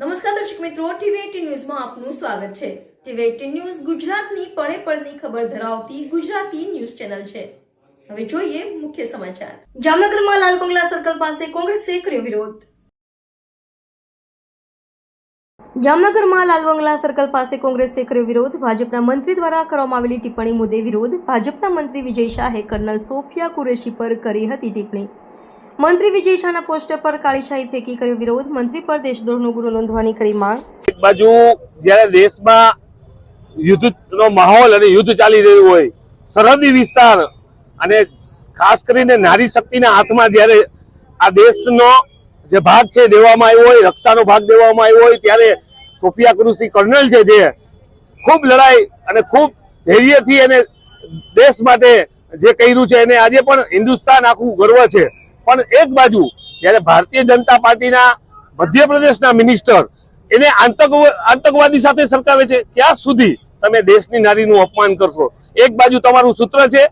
નમસ્કાર દર્શક મિત્રો ટીવી ન્યૂઝમાં આપનું સ્વાગત છે. ટીવી ન્યૂઝ ગુજરાતની પળે પળની ખબર ધરાવતી ગુજરાતી ન્યૂઝ ચેનલ છે. હવે જોઈએ મુખ્ય સમાચાર. જામનગરમાં લાલ બંગલા સર્કલ પાસે કોંગ્રેસે કર્યો વિરોધ. જામનગરમાં લાલ બંગલા સર્કલ પાસે કોંગ્રેસે કર્યો વિરોધ. ભાજપના મંત્રી દ્વારા કરવામાં આવેલી ટિપ્પણી મુદ્દે વિરોધ. ભાજપના મંત્રી વિજય શાહે કર્નલ સોફિયા કુરેશી પર કરી હતી ટિપ્પણી. મંત્રી વિજય શાહના પોસ્ટર પર કાળીશાહી ફેંકી કર્યો વિરોધ. મંત્રી પર દેશદ્રોહનો ગુનો નોંધવાની કરી માંગ. એક બાજુ જ્યારે દેશમાં યુદ્ધનો માહોલ અને યુદ્ધ ચાલી રહ્યું હોય, સરહદી વિસ્તાર અને ખાસ કરીને નારી શક્તિના હાથમાં જ્યારે આ દેશનો જે ભાગ છે દેવામાં આવ્યો હોય, રક્ષાનો ભાગ દેવામાં આવ્યો હોય, ત્યારે સોફિયા કુરુસી કર્નલ છે જે ખૂબ લડાઈ અને ખૂબ ધૈર્યથી એને દેશ માટે જે કર્યું છે, એને આજે પણ હિન્દુસ્તાન આખું ગર્વ છે. પણ એક બાજુ જ્યારે ભારતીય જનતા પાર્ટીના મધ્યપ્રદેશના મિનિસ્ટર એને આતંક આતંકવાદી સાથે સરકાવે છે, ક્યાં સુધી તમે દેશની નારીનું અપમાન કરશો? એક બાજુ તમારું સૂત્ર છે,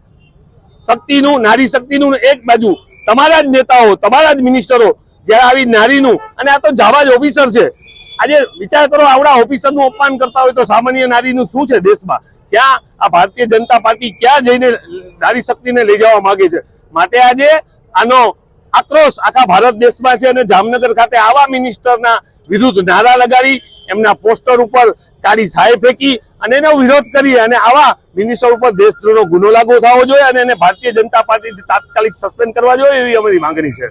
શક્તિનું, નારી શક્તિનું, એક બાજુ તમારા જ નેતાઓ, તમારા જ મિનિસ્ટરો જ્યારે આવી નારીનું, અને આ તો જાવા જ ઓફિસર છે. આજે વિચાર કરો, આવડા ઓફિસરનું અપમાન કરતા હોય તો સામાન્ય નારીનું શું છે દેશમાં? ક્યાં આ ભારતીય જનતા પાર્ટી ક્યાં જઈને નારી શક્તિને લઈ જવા માંગે છે? માટે આજે આનો આક્રોશ આખા ભારત દેશમાં છે અને જામનગર ખાતે આવા મિનિસ્ટરના વિરુદ્ધ નારા લગાડી, એમના પોસ્ટર ઉપર કાળી સાય ફેંકી અને એનો વિરોધ કરી અને આવા મિનિસ્ટર ઉપર દેશદ્રોહનો ગુનો લાગુ થવો જોઈએ અને એને ભારતીય જનતા પાર્ટીથી તાત્કાલિક સસ્પેન્ડ કરવા જોઈએ એવી અમારી માંગણી છે.